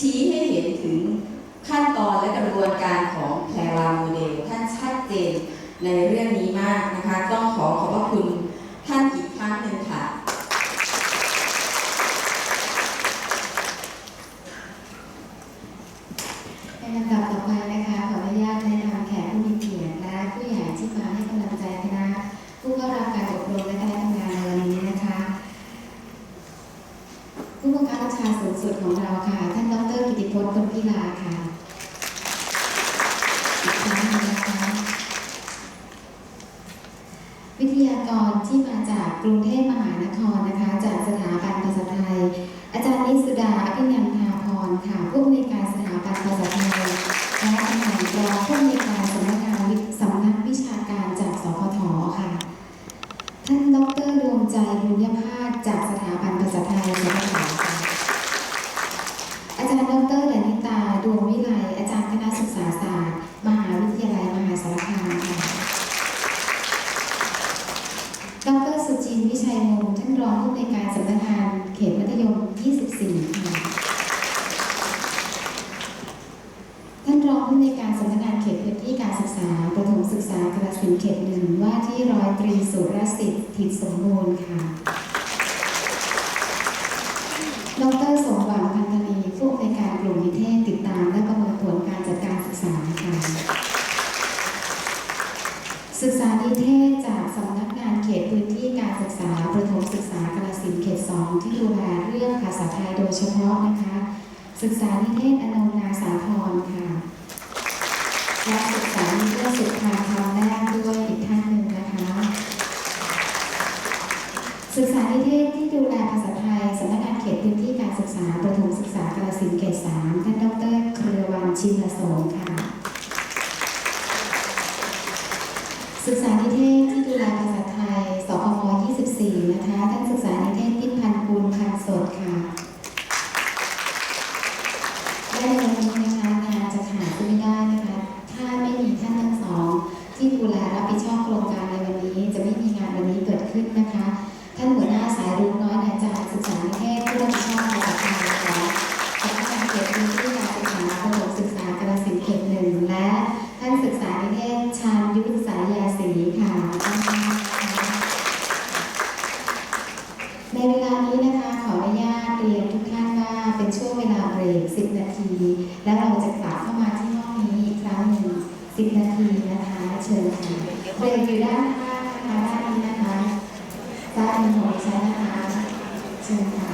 ชี้ให้เห็นถึงขั้นตอนและกระบวนการของแพรวาโมเดลท่านชัดเจนในเรื่องนี้มากนะคะ ต้องขอขอบพระคุณท่านอีกครั้งหนึ่งค่ะ ในลำดับต่อไป ผู้บังคับบัญชาสูงสุดของเราค่ะ ท่านดรกิติพจน์พลพิลาค่ะอีกครั้งนึงนะคะวิทยากรที่มาจากกรุงเทพมหานครนะคะ จากสถาบันภาษาไทย อาจารย์นิสุดาอภิญญาภาพรค่ะ ผู้อำนวยการสถาบันภาษาไทย และตำแหน่งรองผู้อำนวยการสำนักงานวิสำนักวิชาการจากสพทค่ะ ท่านดรดวงใจบุญยภาสจากสถาบันภาษาไทยสพทค่ะ อาจารย์ดรดนิตาดวงวิไลอาจารย์คณะ ศาศาสตร์ มหาวิทยาลัยมหาสารคามค่ะดรสุจินวิชัยมงท่านรองผู้อำนการสำนักงานเขตมัธยม 24 ค่ะ ท่านรองผู้อำนการสำนักงานเขตพื้นที่การศึกษาประถมศึกษากระสินเขตหนึ่งว่าที่ร้อยตรีสุรสิทธิ์ถิตสมบูรณ์ค่ะ ดรสม ศึกษานิเทศจากสำนักงานเขตพื้นที่การศึกษาประถมศึกษากาฬสินเขตสองที่ดูแลเรื่องภาษาไทยโดยเฉพาะนะคะ ศึกษานิเทศอนงนาสาธรค่ะและศึกษานิเทศสุดทางคำแรกด้วยอีกท่านหนึ่งนะคะ ศึกษานิเทศที่ดูแลภาษาไทยสำนักงานเขตพื้นที่การศึกษาประถมศึกษากาฬสินเขตสามท่านดรเครือวันชินสงค่ะ ศึกษานิเทศที่ดูแลภาษาไทยสพม24 นะคะ ท่านศึกษานิเทศพิพันธ์กุลพันสดค่ะ และในวันนี้นะคะงานจะขาดไม่ได้นะคะ ถ้าไม่มีท่านทั้งสอง ที่ดูแลรับผิดชอบโครงการ รือ 10 นาที แล้วเราจะกลับเข้ามาที่ห้องนี้อีกครั้งหนึ่ง10 นาทีนะคะ เชิญค่ะเรียกอยู่ด้านข้างนะคะด้านนี้นะคะด้านหนึ่งของฉันนะคะ เชิญค่ะ